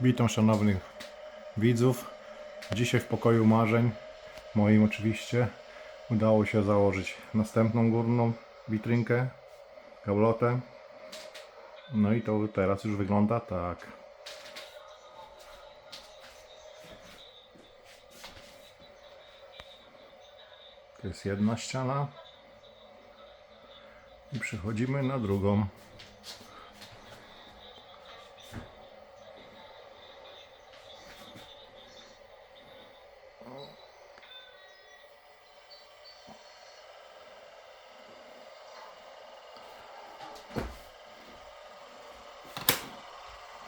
Witam szanownych widzów. Dzisiaj w pokoju marzeń, moim oczywiście, udało się założyć następną górną witrynkę, gablotę. No i to teraz już wygląda tak. To jest jedna ściana. I przechodzimy na drugą.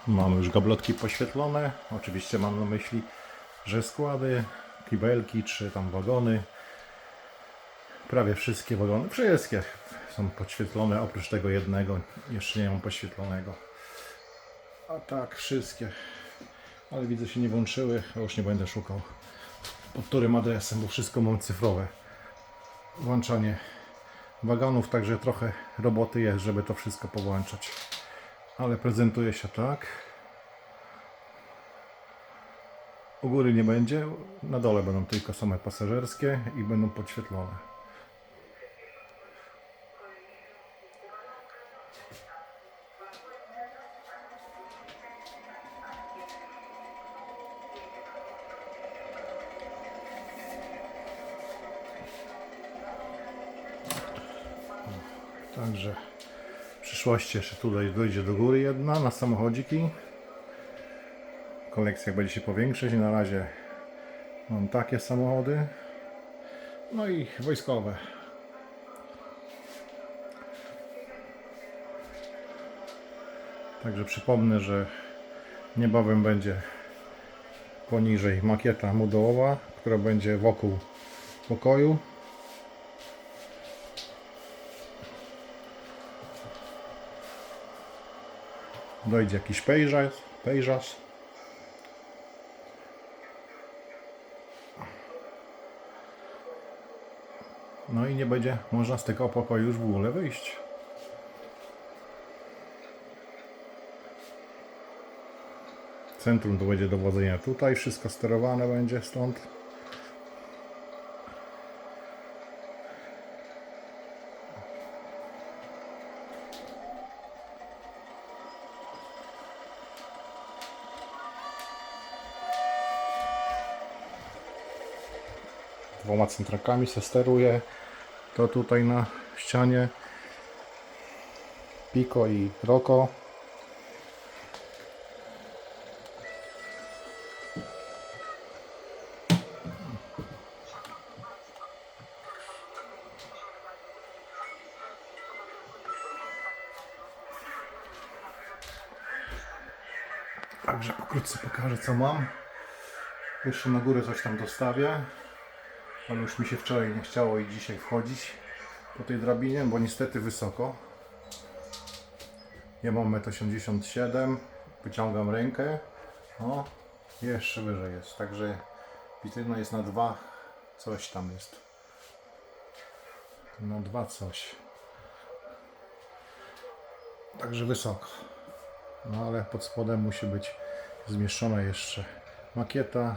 Mamy już gablotki poświetlone. Oczywiście mam na myśli, że składy, kibelki czy tam wagony. Prawie wszystkie wagony, wszystkie są podświetlone, oprócz tego jednego jeszcze nie mam poświetlonego. A tak, wszystkie. Ale widzę się nie włączyły, a już nie będę szukał pod którym adresem, bo wszystko mam cyfrowe. Włączanie wagonów, także trochę roboty jest, żeby to wszystko powłączać. Ale prezentuje się tak. U góry nie będzie, na dole będą tylko same pasażerskie i będą podświetlone. Także przyszłości jeszcze tutaj dojdzie do góry jedna na samochodziki. Kolekcja będzie się powiększać. Na razie mam takie samochody. No i wojskowe. Także przypomnę, że niebawem będzie poniżej makieta modułowa, która będzie wokół pokoju. Dojdzie jakiś pejzaż, pejzaż. No i nie będzie można z tego pokoju już w ogóle wyjść. Centrum to będzie dowodzenia tutaj, wszystko sterowane będzie stąd. Dwoma centrakami se steruje. To tutaj na ścianie Pico i Roko. Także pokrótce pokażę co mam. Jeszcze na górę coś tam dostawię. Ale już mi się wczoraj nie chciało i dzisiaj wchodzić po tej drabinie, bo niestety wysoko. Ja mam 1,87 m, wyciągam rękę. O, jeszcze wyżej jest, także witryna jest na dwa, coś tam jest. Na dwa coś. Także wysoko. No ale pod spodem musi być zmieszczona jeszcze makieta,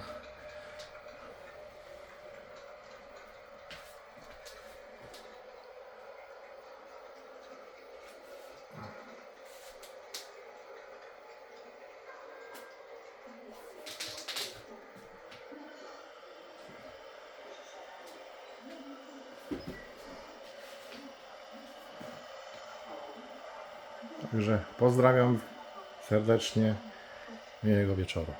Także pozdrawiam serdecznie. Miłego wieczoru.